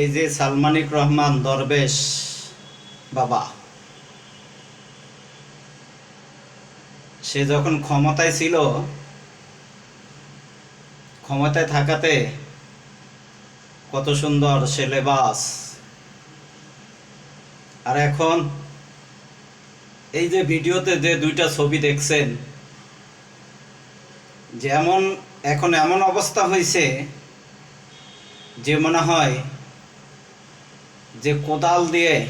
এই যে সালমানিক রহমান দরবেশ বাবা, সে যখন ক্ষমতায় ছিল, ক্ষমতায় থাকাতে কত সুন্দর সে লেবাস আর এখন এই যে ভিডিওতে যে দুইটা ছবি দেখছেন, যেমন এখন এমন অবস্থা হয়েছে যে মনে হয় যে কোদাল দিয়ে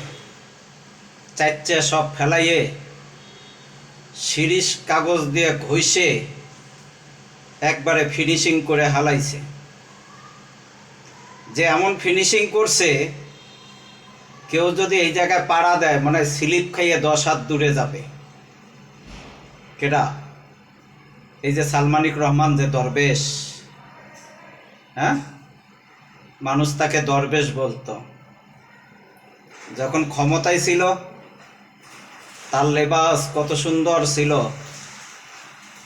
চারচে সব ফেলাইয়ে শিরিষ কাগজ দিয়ে ঘষে একবারে ফিনিশিং করে হালাইছে। যে এমন ফিনিশিং করছে, কেউ যদি এই জায়গায় পাড়া দেয় মানে স্লিপ খাইয়ে দশ হাত দূরে যাবে। কেডা? এই যে সালমানিক রহমান যে দরবেশ হ্যাঁ? মানুষ তাকে দরবেশ বলতো। যখন ক্ষমতায় ছিল, তার লেবাস কত সুন্দর ছিল।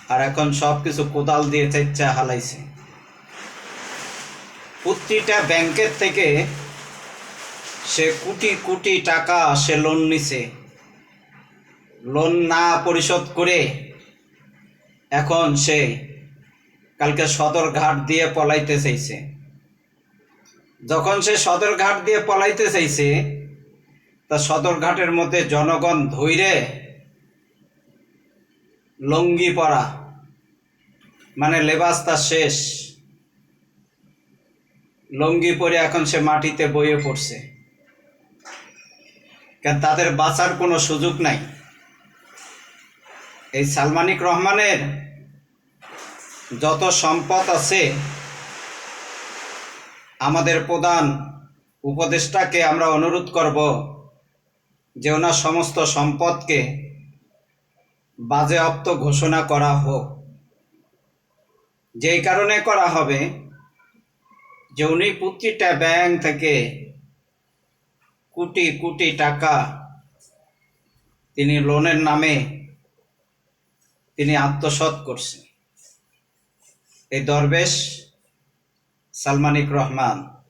আর এখন সব কিছু কোদাল দিয়ে চেচ্চা হালাইছে। প্রতিটা ব্যাংকের থেকে সে কোটি কোটি টাকা সে লোন নিছে। লোন না পরিশোধ করে এখন সে কালকে সদর ঘাট দিয়ে পলাইতে চাইছে। যখন সে সদর ঘাট দিয়ে পলাইতে চাইছে তা সদর ঘাটের মধ্যে জনগণ ধৈরে লঙ্গি পরা মানে লেবাস তার শেষ। লঙ্গি পরে এখন সে মাটিতে বইয়ে পড়ছে। কেন তাদের বাঁচার কোনো সুযোগ নাই। এই সালমানিক রহমানের যত সম্পদ আছে, আমাদের প্রধান উপদেষ্টাকে আমরা অনুরোধ করব যে ওনার সমস্ত সম্পদকে বাজেয়াপ্ত ঘোষণা করা হোক। যেই কারণে করা হবে যে উনি প্রতিটা ব্যাংক থেকে কোটি কোটি টাকা তিনি লোনের নামে তিনি আত্মসৎ করছেন। এই দরবেশ সালমানিক রহমান।